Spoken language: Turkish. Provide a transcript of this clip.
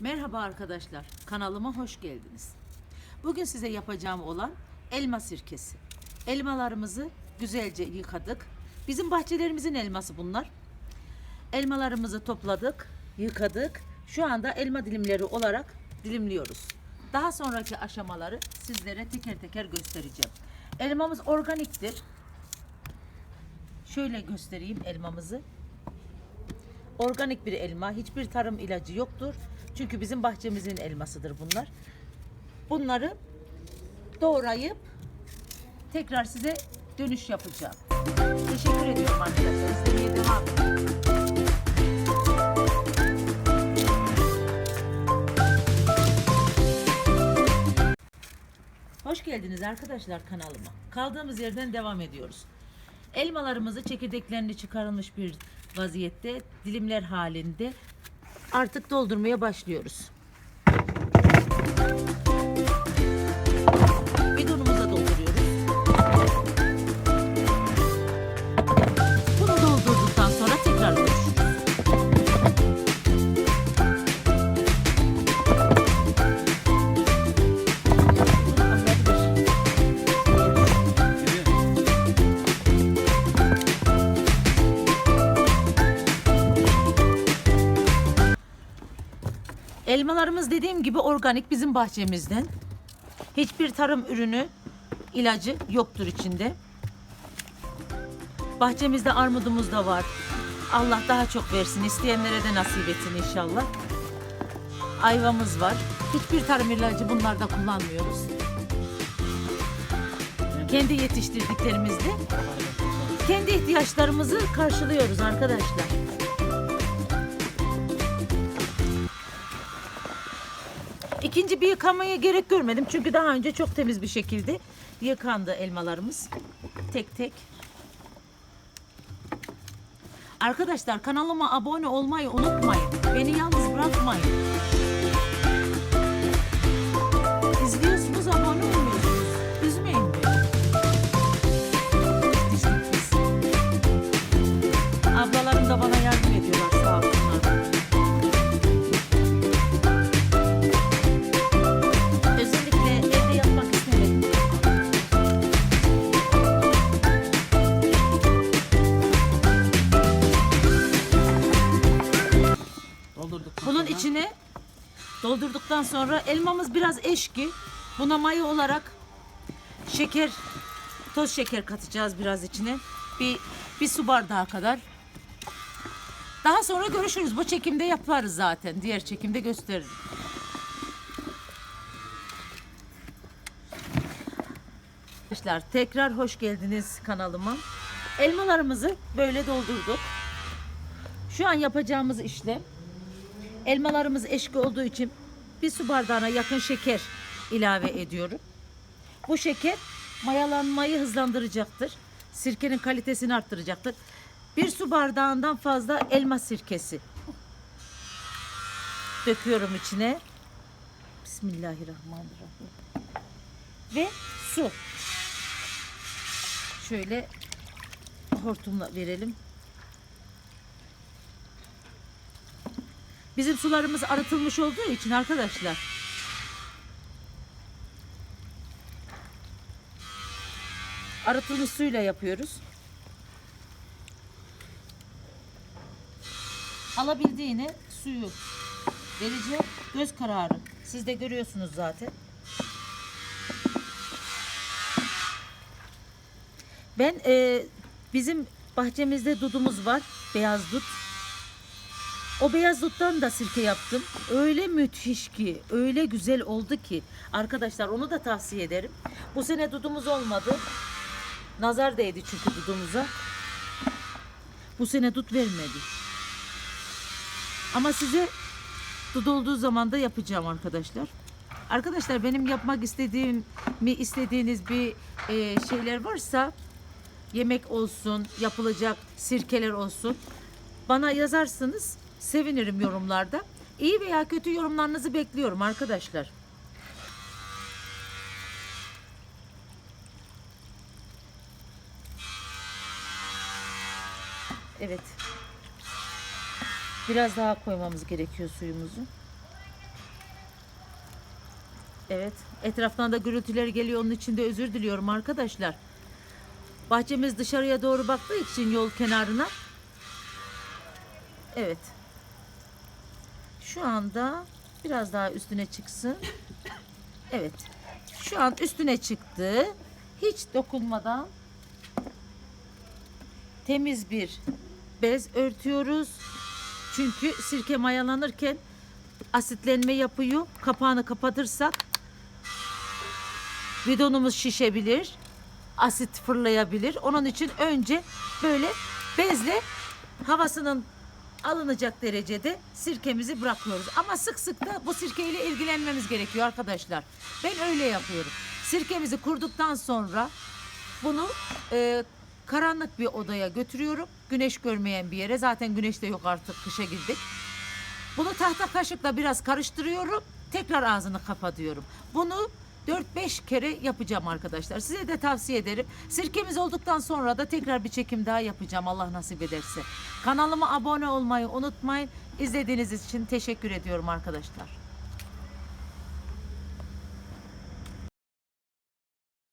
Merhaba arkadaşlar, kanalıma hoş geldiniz. Bugün size yapacağım olan elma sirkesi. Elmalarımızı güzelce yıkadık. Bizim bahçelerimizin elması bunlar. Elmalarımızı topladık, yıkadık. Şu anda elma dilimleri olarak dilimliyoruz. Daha sonraki aşamaları sizlere teker teker göstereceğim. Elmamız organiktir. Şöyle göstereyim elmamızı. Organik bir elma, hiçbir tarım ilacı yoktur. Çünkü bizim bahçemizin elmasıdır bunlar. Bunları doğrayıp tekrar size dönüş yapacağım. Teşekkür ediyorum arkadaşlar. İzlemeye devam. Hoş geldiniz arkadaşlar kanalıma. Kaldığımız yerden devam ediyoruz. Elmalarımızı çekirdeklerini çıkarılmış bir vaziyette dilimler halinde artık doldurmaya başlıyoruz. Elmalarımız dediğim gibi organik bizim bahçemizden. Hiçbir tarım ürünü ilacı yoktur içinde. Bahçemizde armudumuz da var. Allah daha çok versin. isteyenlere de nasip etsin inşallah. Ayvamız var. Hiçbir tarım ilacı bunlarda kullanmıyoruz. Kendi yetiştirdiklerimizde kendi ihtiyaçlarımızı karşılıyoruz arkadaşlar. İkinci bir yıkamaya gerek görmedim. Çünkü daha önce çok temiz bir şekilde yıkandı elmalarımız. Tek tek. Arkadaşlar kanalıma abone olmayı unutmayın. Beni yalnız bırakmayın. Doldurduktan sonra elmamız biraz eşki. Buna maya olarak şeker, toz şeker katacağız biraz içine. Bir, bir su bardağı kadar. Daha sonra görüşürüz. Bu çekimde yaparız zaten. Diğer çekimde gösteririm. Arkadaşlar tekrar hoş geldiniz kanalıma. Elmalarımızı böyle doldurduk. Şu an yapacağımız işlem Elmalarımız eşki olduğu için bir su bardağına yakın şeker ilave ediyorum. Bu şeker mayalanmayı hızlandıracaktır. Sirkenin kalitesini arttıracaktır. Bir su bardağından fazla elma sirkesi döküyorum içine. Bismillahirrahmanirrahim. Ve su. Şöyle hortumla verelim. Bizim sularımız arıtılmış olduğu için arkadaşlar. Arıtılmış suyla yapıyoruz. Alabildiğine suyu vereceğim. Göz kararı. Siz de görüyorsunuz zaten. Ben e, bizim bahçemizde dudumuz var. Beyaz dut. O beyaz duttan da sirke yaptım. Öyle müthiş ki, öyle güzel oldu ki. Arkadaşlar onu da tavsiye ederim. Bu sene dudumuz olmadı. Nazar değdi çünkü dudumuza. Bu sene dut vermedi. Ama size dut olduğu zaman da yapacağım arkadaşlar. Arkadaşlar benim yapmak istediğim mi istediğiniz bir e, şeyler varsa yemek olsun, yapılacak sirkeler olsun bana yazarsınız. Sevinirim yorumlarda. İyi veya kötü yorumlarınızı bekliyorum arkadaşlar. Evet. Biraz daha koymamız gerekiyor suyumuzu. Evet. Etraftan da gürültüler geliyor. Onun için de özür diliyorum arkadaşlar. Bahçemiz dışarıya doğru baktığı için yol kenarına. Evet. Şu anda biraz daha üstüne çıksın. Evet. Şu an üstüne çıktı. Hiç dokunmadan temiz bir bez örtüyoruz. Çünkü sirke mayalanırken asitlenme yapıyor. Kapağını kapatırsak bidonumuz şişebilir. Asit fırlayabilir. Onun için önce böyle bezle havasının alınacak derecede sirkemizi bırakıyoruz. Ama sık sık da bu sirkeyle ilgilenmemiz gerekiyor arkadaşlar. Ben öyle yapıyorum. Sirkemizi kurduktan sonra bunu e, karanlık bir odaya götürüyorum. Güneş görmeyen bir yere. Zaten güneş de yok artık kışa girdik. Bunu tahta kaşıkla biraz karıştırıyorum. Tekrar ağzını kapatıyorum. Bunu 4-5 kere yapacağım arkadaşlar. Size de tavsiye ederim. Sirkemiz olduktan sonra da tekrar bir çekim daha yapacağım Allah nasip ederse. Kanalıma abone olmayı unutmayın. İzlediğiniz için teşekkür ediyorum arkadaşlar.